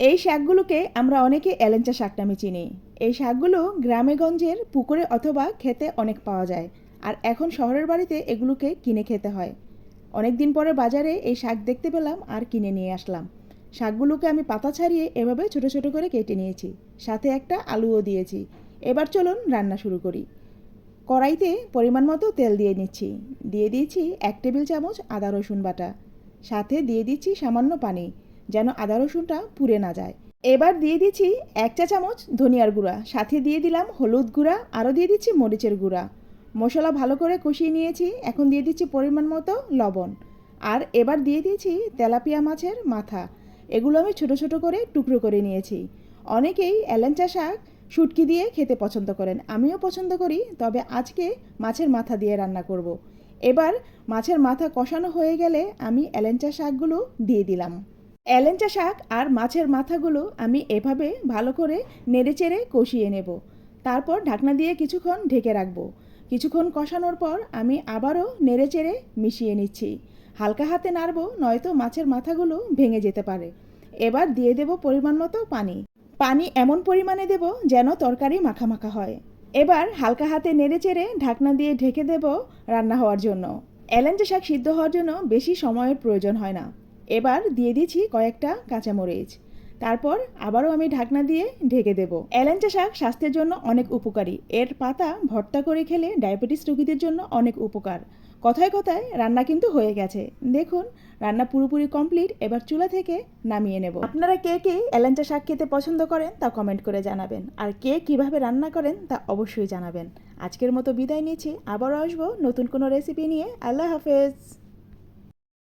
এই শাকগুলোকে আমরা অনেকে এলেঞ্চা শাক নামে চিনি। এই শাকগুলো গ্রামেগঞ্জের পুকুরে অথবা খেতে অনেক পাওয়া যায়। আর এখন শহরের বাড়িতে এগুলোকে কিনে খেতে হয়। অনেক দিন পরে বাজারে এই শাক দেখতে পেলাম আর কিনে নিয়ে আসলাম। শাকগুলোকে আমি পাতা ছাড়িয়ে এভাবে ছোট ছোট করে কেটে নিয়েছি। সাথে একটা আলুও দিয়েছি। এবার চলুন রান্না শুরু করি। কড়াইতে পরিমাণ মতো তেল দিয়ে নিচ্ছি। দিয়ে দিয়েছি এক টেবিল চামচ আদা রসুন বাটা। সাথে দিয়ে দিচ্ছি সামান্য পানি। যেন আদা রসুনটা পুড়ে না যায়। এবার দিয়ে দিচ্ছি এক চা চামচ ধনিয়ার গুঁড়া, সাথে দিয়ে দিলাম হলুদ গুঁড়া, আরও দিয়ে দিচ্ছি মরিচের গুঁড়া। মশলা ভালো করে কষিয়ে নিয়েছি, এখন দিয়ে দিচ্ছি পরিমাণ মতো লবণ। আর এবার দিয়ে দিয়েছি তেলাপিয়া মাছের মাথা। এগুলো আমি ছোট ছোট করে টুকরো করে নিয়েছি। অনেকেই এলেঞ্চা শাক, শুটকি দিয়ে খেতে পছন্দ করেন, আমিও পছন্দ করি, তবে আজকে মাছের মাথা দিয়ে রান্না করব। এবার মাছের মাথা কষানো হয়ে গেলে আমি এলেঞ্চা শাকগুলো দিয়ে দিলাম। এলেঞ্চা শাক আর মাছের মাথাগুলো আমি এভাবে ভালো করে নেড়েচেড়ে কষিয়ে নেব। তারপর ঢাকনা দিয়ে কিছুক্ষণ ঢেকে রাখব। কিছুক্ষণ কষানোর পর আমি আবারও নেড়েচেড়ে মিশিয়ে নিচ্ছি। হালকা হাতে নাড়ব, নয়তো মাছের মাথাগুলো ভেঙে যেতে পারে। এবার দিয়ে দেব পরিমাণ মতো পানি। পানি এমন পরিমাণে দেব যেন তরকারি মাখা মাখা হয়। এবার হালকা হাতে নেড়েচেড়ে ঢাকনা দিয়ে ঢেকে দেব রান্না হওয়ার জন্য। এলেঞ্চা শাক সিদ্ধ হওয়ার জন্য বেশি সময়ের প্রয়োজন হয় না। এবার দিয়ে দিচ্ছি কয়েকটা কাঁচামরিচ। তারপর আবারও আমি ঢাকনা দিয়ে ঢেকে দেব। এলেঞ্চা শাক স্বাস্থ্যের জন্য অনেক উপকারী। এর পাতা ভর্তা করে খেলে ডায়াবেটিস রোগীদের জন্য অনেক উপকার। কথায় কথায় রান্না কিন্তু হয়ে গেছে। দেখুন, রান্না পুরোপুরি কমপ্লিট। এবার চুলা থেকে নামিয়ে নেব। আপনারা কে কে এলেঞ্চা শাক খেতে পছন্দ করেন তা কমেন্ট করে জানাবেন। আর কে কীভাবে রান্না করেন তা অবশ্যই জানাবেন। আজকের মতো বিদায় নিচ্ছি। আবারও আসব নতুন কোনো রেসিপি নিয়ে। আল্লাহ হাফেজ।